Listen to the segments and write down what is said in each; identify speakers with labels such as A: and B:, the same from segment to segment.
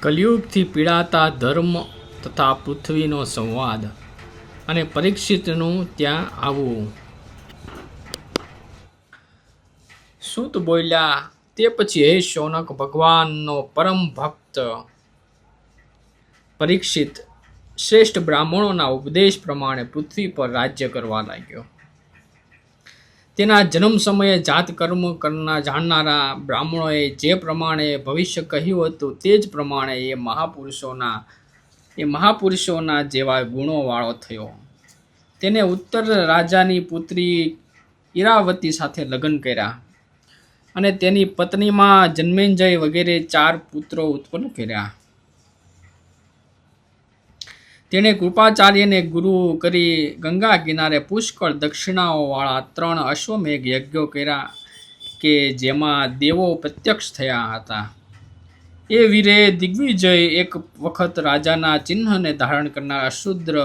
A: કલિયુગથી પીડાતા ધર્મ તથા પૃથ્વીનો સંવાદ અને પરીક્ષિતનું ત્યાં આવવું. સુત બોલ્યા? તે પછી હે શૌનક ભગવાનનો પરમ ભક્ત. પરીક્ષિત શ્રેષ્ઠ બ્રાહ્મણોના ઉપદેશ પ્રમાણે પૃથ્વી પર રાજ્ય કરવા લાગ્યો. તેના જન્મ સમયે જાત કર્મ કરનાર જાણનારા બ્રાહ્મણોએ જે પ્રમાણે ભવિષ્ય કહ્યું હતું તે જ પ્રમાણે એ મહાપુરુષોના એ મહાપુરુષોના જેવા ગુણોવાળો થયો. તેને ઉત્તર રાજાની પુત્રી ઈરાવતી સાથે લગ્ન કર્યા અને તેની પત્નીમાં જન્મેન્જય વગેરે ચાર પુત્રો ઉત્પન્ન કર્યા. તેણે કૃપાચાર્યને ગુરુ કરી ગંગા કિનારે પુષ્કળ દક્ષિણાઓવાળા ત્રણ અશ્વમેઘ યજ્ઞો કર્યા કે જેમાં દેવો પ્રત્યક્ષ થયા હતા. એ વીરે દિગ્વિજય એક વખત રાજાના ચિહ્નને ધારણ કરનાર અશુદ્ર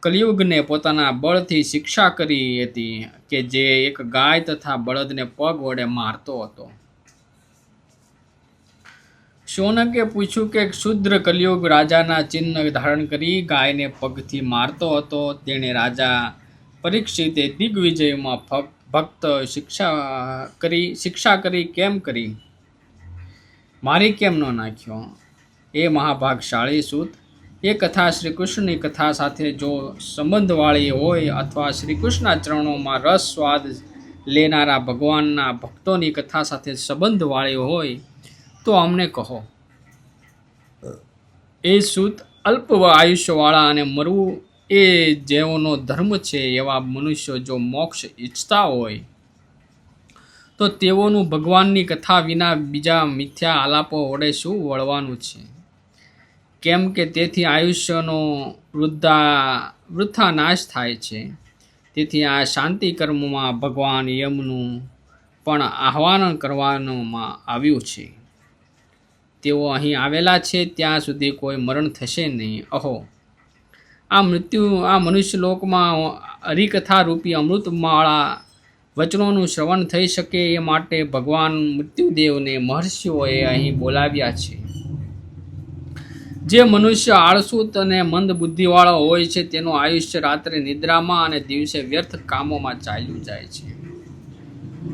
A: કલિયુગને પોતાના બળથી શિક્ષા કરી હતી કે જે એક ગાય તથા બળદને પગ વડે મારતો હતો. શૌનકે પૂછ્યું કે ક્ષુદ્ર કલિયુગ રાજાના ચિહ્ન ધારણ કરી ગાયને પગથી મારતો હતો. તેણે રાજા પરીક્ષિતે દિગ્વિજયમાં ભક્ત શિક્ષા કરી શિક્ષા કરી કેમ કરી? મારી કેમ ન નાખ્યો? એ મહાભાગશાળી સૂત, એ કથા શ્રી કૃષ્ણની કથા સાથે જો સંબંધવાળી હોય અથવા શ્રી કૃષ્ણના ચરણોમાં રસ સ્વાદ લેનારા ભગવાનના ભક્તોની કથા સાથે સંબંધવાળી હોય તો અમને કહો. એ સૂત અલ્પ આયુષ્યવાળા અને મરવું એ જેઓનો ધર્મ છે, એવા મનુષ્યો જો મોક્ષ ઈચ્છતા હોય, તો તેઓનું ભગવાનની કથા વિના બીજા મિથ્યા આલાપો વડે શું વળવાનું છે? કેમ કે તેથી આયુષ્યનો વૃદ્ધા વૃથા નાશ થાય છે. તેથી આ શાંતિ કર્મમાં ભગવાન યમનું પણ આહ્વાન કરવામાં આવ્યું છે. તેઓ અહીં આવેલા છે, ત્યાં સુધી કોઈ મરણ થશે નહીં. અહો. આ મૃત્યુ, આ મનુષ્ય લોકમાં હરિકથા રૂપી અમૃતમાળા વચનોનું શ્રવણ થઈ શકે એ માટે ભગવાન મૃત્યુદેવને મહર્ષિઓએ અહીં બોલાવ્યા છે. જે મનુષ્ય આળસુત અને મંદ બુદ્ધિવાળો હોય છે, તેનું આયુષ્ય રાત્રે નિદ્રામાં અને દિવસે વ્યર્થ કામોમાં ચાલ્યું જાય છે.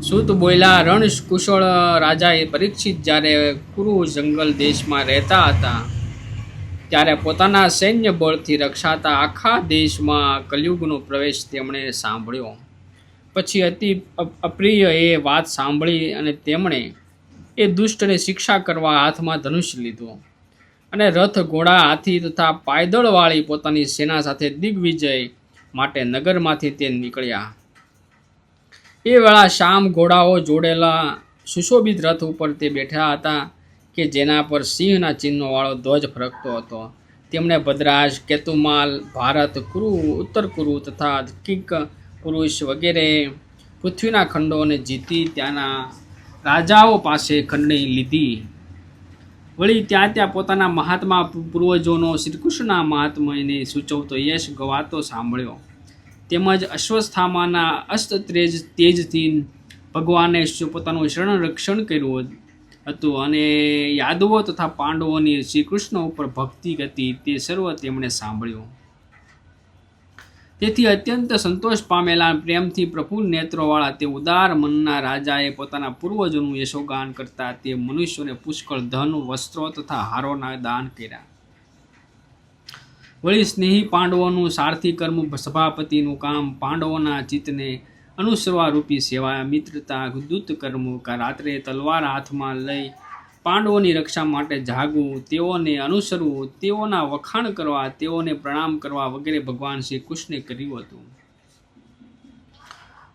A: સૂત બોયલા રણ કુશળ રાજાએ પરીક્ષિત જ્યારે કુરુ જંગલ દેશમાં રહેતા હતા, ત્યારે પોતાના સૈન્ય બળથી રક્ષાતા આખા દેશમાં કલયુગનો પ્રવેશ તેમણે સાંભળ્યો. પછી અતિ અપ- અપ્રિય એ વાત સાંભળી અને તેમણે એ દુષ્ટને શિક્ષા કરવા હાથમાં ધનુષ લીધો અને રથ ઘોડા હાથી તથા પાયદળવાળી પોતાની સેના સાથે દિગ્વિજય માટે નગરમાંથી તે નીકળ્યા. એ વેળા શામ ઘોડાઓ જોડેલા સુશોભિત રથ ઉપર તે બેઠા હતા કે જેના પર સિંહના ચિહ્નોવાળો ધ્વજ ફરકતો હતો. તેમણે ભદ્રાજ, કેતુમાલ, ભારત, કુરુ, ઉત્તર કુરુ તથા કિક પુરુષ વગેરે પૃથ્વીના ખંડોને જીતી ત્યાંના રાજાઓ પાસે ખંડણી લીધી. વળી ત્યાં ત્યાં પોતાના મહાત્મા પૂર્વજોનો શ્રીકૃષ્ણના મહાત્માને સૂચવતો યશ ગવાતો સાંભળ્યો. તેમજ અશ્વસ્થામાના અસ્ત તેજ તેજથી ભગવાને પોતાનું શરણ રક્ષણ કર્યું હતું અને યાદવો તથા પાંડવોની શ્રી કૃષ્ણ ઉપર ભક્તિ હતી તે સર્વ તેમણે સાંભળ્યું. તેથી અત્યંત સંતોષ પામેલા પ્રેમથી પ્રફુલ્લ નેત્રોવાળા તે ઉદાર મનના રાજાએ પોતાના પૂર્વજોનું યશોગાન કરતા તે મનુષ્યોને પુષ્કળ ધન, વસ્ત્રો તથા હારોના દાન કર્યા. વળી સ્નેહી પાંડવોનું સારથી કર્મ સભાપતિનું કામ પાંડવોના ચિત્તને અનુસરવારૂપી સેવા મિત્રતા, દૂત કર્મ રાત્રે તલવાર હાથમાં લઈ પાંડવોની રક્ષા માટે જાગવું, તેઓને અનુસરવું, તેઓના વખાણ કરવા, તેઓને પ્રણામ કરવા વગેરે ભગવાન શ્રી કૃષ્ણે કર્યું હતું.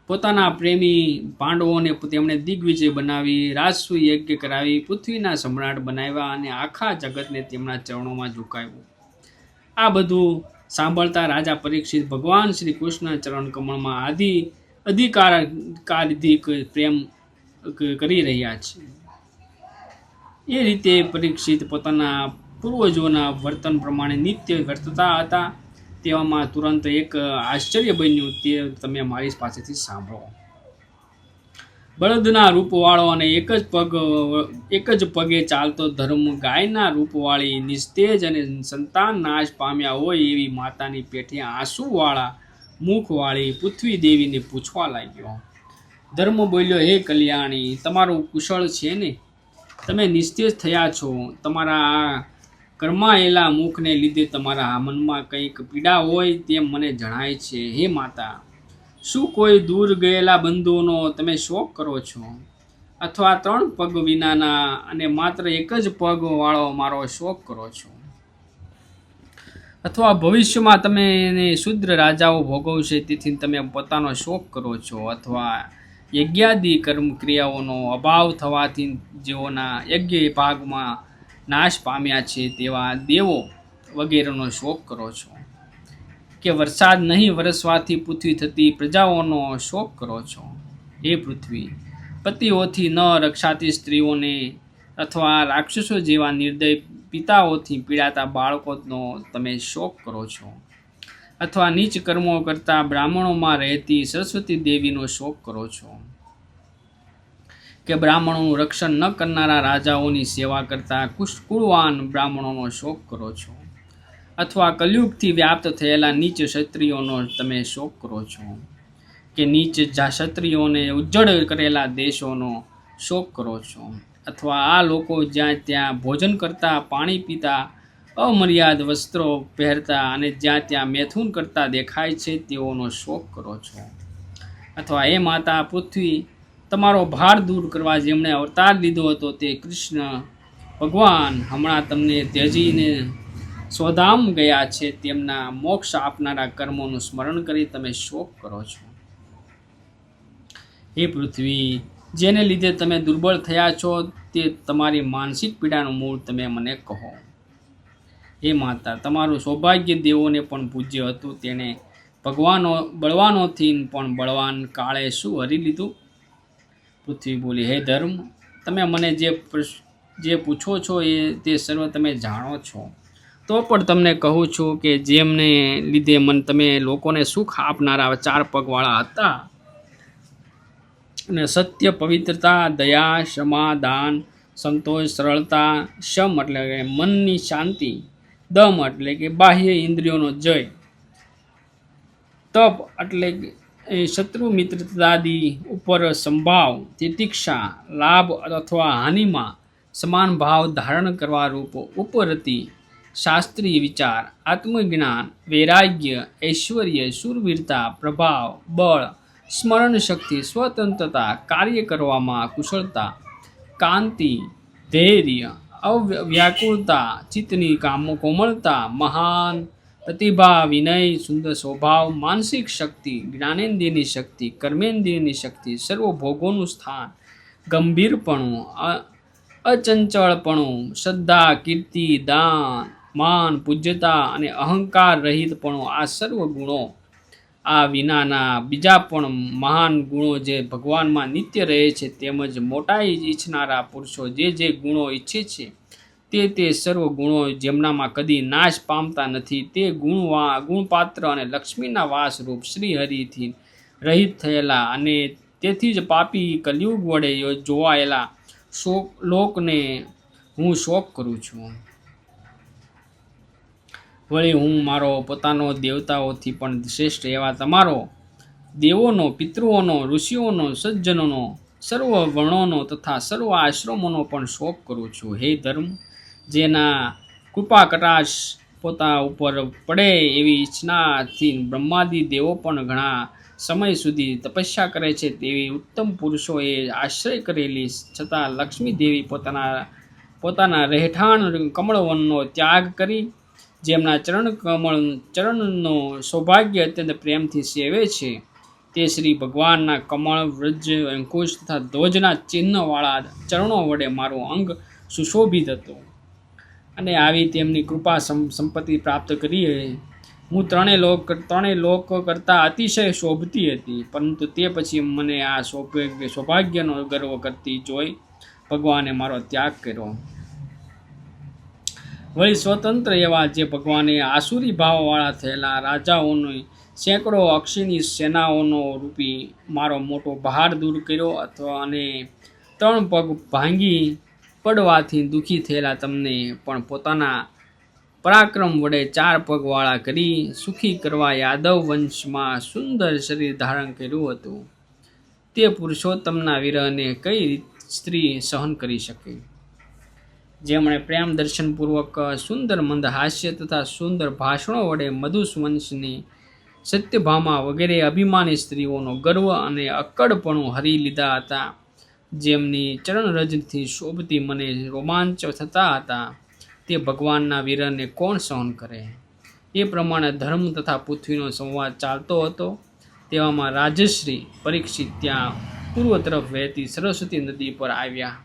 A: પોતાના પ્રેમી પાંડવોને તેમણે દિગ્વિજય બનાવી રાજસુ યજ્ઞ કરાવી, પૃથ્વીના સમ્રાટ બનાવ્યા અને આખા જગતને તેમના ચરણોમાં ઝુકાવ્યું. આ બધું સાંભળતા રાજા પરીક્ષિત ભગવાન શ્રી કૃષ્ણ ચરણ કમળમાં આદિ અધિકાર કારિધિક પ્રેમ કરી રહ્યા છે. એ રીતે પરીક્ષિત પોતાના પૂર્વજોના વર્તન પ્રમાણે નિત્ય વર્તતા હતા. તેવામાં તુરંત એક આશ્ચર્ય બન્યું. તે તમે મારી પાસેથી સાંભળો. બળદના રૂપવાળો અને એક જ પગ, એક જ પગે ચાલતો ધર્મ ગાયના રૂપવાળી નિસ્તેજ અને સંતાન નાશ પામ્યા હોય એવી માતાની પેઠે આંસુવાળા મુખવાળી પૃથ્વી દેવીને પૂછવા લાગ્યો. ધર્મ બોલ્યો, હે કલ્યાણી, તમારું કુશળ છે ને? તમે નિસ્તેજ થયા છો. તમારા કરમાયેલા મુખને લીધે તમારા મનમાં કંઈક પીડા હોય તેમ મને જણાય છે. હે માતા શું કોઈ દૂર ગયેલા બંધુઓનો તમે શોખ કરો છો? અથવા ત્રણ પગ વિનાના અને માત્ર એક જ પગવાળો મારો શોખ કરો છો? અથવા ભવિષ્યમાં તમે એને શુદ્ર રાજાઓ ભોગવશે તેથી તમે પોતાનો શોખ કરો છો? અથવા યજ્ઞાદિ કર્મ ક્રિયાઓનો અભાવ થવાથી જેઓના યજ્ઞ ભાગમાં નાશ પામ્યા છે તેવા દેવો વગેરેનો શોખ કરો છો? કે વરસાદ નહીં વરસવાથી પૃથ્વી થતી પ્રજાઓનો શોક કરો છો? હે પૃથ્વી, પતિઓથી ન રક્ષાતી સ્ત્રીઓને અથવા રાક્ષસો જેવા નિર્દય પિતાઓથી પીડાતા બાળકોનો તમે શોક કરો છો? અથવા નીચ કર્મો કરતા બ્રાહ્મણોમાં રહેતી સરસ્વતી દેવીનો શોક કરો છો? કે બ્રાહ્મણોનું રક્ષણ ન કરનારા રાજાઓની સેવા કરતા કુશકુળવાન બ્રાહ્મણોનો શોક કરો છો? અથવા કલયુગથી વ્યાપ્ત થયેલા નીચ ક્ષત્રિયોનો તમે શોક કરો છો. કે નીચ ક્ષત્રિયોને ઉજ્જડ કરેલા દેશોનો શોક કરો છો. અથવા આ લોકો જ્યાં ત્યાં ભોજન કરતા, પાણી પીતા, અમર્યાદ વસ્ત્રો પહેરતા અને જ્યાં ત્યાં મેથુન કરતા દેખાય છે, તેઓનો શોક કરો છો. અથવા એ માતા, પૃથ્વી, તમારો ભાર દૂર કરવા જેમણે અવતાર લીધો હતો તે કૃષ્ણ ભગવાન હમણાં તમને ત્યજીને સ્વધામ ગયા છે તેમના મોક્ષ આપનારા કર્મોનું સ્મરણ કરી તમે શોક કરો છો. હે પૃથ્વી, જેને લીધે તમે દુર્બળ થયા છો, તે તમારી માનસિક પીડાનું મૂળ તમે મને કહો. હે માતા, તમારું સૌભાગ્ય દેવોને પણ પૂજ્ય હતું તેણે ભગવાનો, બળવાનોથી પણ બળવાન કાળે શું હરી લીધું? પૃથ્વી બોલી, હે ધર્મ, તમે મને જે જે પૂછો છો એ તે સર્વ તમે જાણો છો. તો પણ તમને કહું છું કે જેમને લીધે મન તમે લોકોને સુખ આપનારા ચાર પગવાળા હતા. અને સત્ય, પવિત્રતા, દયા, ક્ષમા, દાન, સંતોષ, સરળતા, શમ એટલે કે મનની શાંતિ, દમ એટલે કે બાહ્ય ઇન્દ્રિયોનો જય, તપ એટલે શત્રુ મિત્રતાદી ઉપર સંભાવ, તિતિક્ષા, લાભ અથવા હાનિમાં સમાન ભાવ ધારણ કરવા રૂપ ઉપરતી શાસ્ત્રીય વિચાર, આત્મજ્ઞાન, વૈરાગ્ય, ઐશ્વર્ય શૂરવીરતા પ્રભાવ, બળ સ્મરણ શક્તિ સ્વતંત્રતા, કાર્ય કરવામાં કુશળતા, કાંતિ, ધૈર્ય અવ્યાકુળતા ચિત્તની કામો કોમળતા, મહાન પ્રતિભા, વિનય, સુંદર સ્વભાવ, માનસિક શક્તિ, જ્ઞાનેન્દ્રિયની શક્તિ, કર્મેન્દ્રિયની શક્તિ સર્વ ભોગોનું સ્થાન, ગંભીરપણું અચંચળપણું, શ્રદ્ધા, કીર્તિ, દાન માન, પૂજ્યતા અને અહંકાર રહિતપણો આ સર્વ ગુણો આ વિનાના બીજા પણ મહાન ગુણો જે ભગવાનમાં નિત્ય રહે છે તેમજ મોટાઈ ઈચ્છનારા પુરુષો જે જે ગુણો ઈચ્છે છે તે તે સર્વ ગુણો જેમનામાં કદી નાશ પામતા નથી. તે ગુણવા ગુણપાત્ર અને લક્ષ્મીના વાસરૂપ શ્રી હરિથી રહિત થયેલા અને તેથી જ પાપી કલયુગ વડે જોવાયેલા શોક લોકને હું શોક કરું છું. વળી હું મારો પોતાનો દેવતાઓથી પણ શ્રેષ્ઠ એવા તમારો દેવોનો, પિતૃઓનો, ઋષિઓનો, સજ્જનોનો, સર્વ વર્ણોનો તથા સર્વ આશ્રમોનો પણ શોક કરું છું. હે ધર્મ, જેના કૃપા કટાશ પોતા ઉપર પડે એવી ઈચ્છનાથી બ્રહ્માદિ દેવો પણ ઘણા સમય સુધી તપસ્યા કરે છે. તેવી ઉત્તમ પુરુષોએ આશ્રય કરેલી છતાં લક્ષ્મી દેવી પોતાના પોતાના રહેઠાણ કમળવનનો ત્યાગ કરી જેમના ચરણ કમળ, ચરણનો સૌભાગ્ય અત્યંત પ્રેમથી સેવે છે. તે શ્રી ભગવાનના કમળ, વ્રજ, અંકુશ તથા ધ્વજના ચિહ્નવાળા ચરણો વડે મારું અંગ સુશોભિત હતું. અને આવી તેમની કૃપા સંપત્તિ પ્રાપ્ત કરી હું ત્રણેય લોક ત્રણેય લોક કરતાં અતિશય શોભતી હતી, પરંતુ તે પછી મને આ સૌભાગ્ય સૌભાગ્યનો ગર્વ કરતી જોઈ ભગવાને મારો ત્યાગ કર્યો. વળી સ્વતંત્ર એવા જે ભગવાને આસુરી ભાવવાળા થયેલા રાજાઓની સેંકડો અક્ષીની સેનાઓનો રૂપી મારો મોટો ભાર દૂર કર્યો અથવા અને ત્રણ પગ ભાંગી પડવાથી દુઃખી થયેલા તમને પણ પોતાના પરાક્રમ વડે ચાર પગવાળા કરી સુખી કરવા યાદવ વંશમાં સુંદર શરીર ધારણ કર્યું હતું. તે પુરુષોત્તમના વિરહને કઈ સ્ત્રી સહન કરી શકે? જેમણે પ્રેમ દર્શનપૂર્વક, સુંદર મંદ હાસ્ય તથા સુંદર ભાષણો વડે મધુસવંશની સત્યભામા વગેરે અભિમાની સ્ત્રીઓનો ગર્વ અને અક્કડપણું હરી લીધા હતા. જેમની ચરણરજથી શોભતી મને રોમાંચ થતા હતા. તે ભગવાનના વીરને કોણ સહન કરે? એ પ્રમાણે ધર્મ તથા પૃથ્વીનો સંવાદ ચાલતો હતો. તેવામાં રાજશ્રી પરીક્ષિત ત્યાં પૂર્વ તરફ વહેતી સરસ્વતી નદી પર આવ્યા.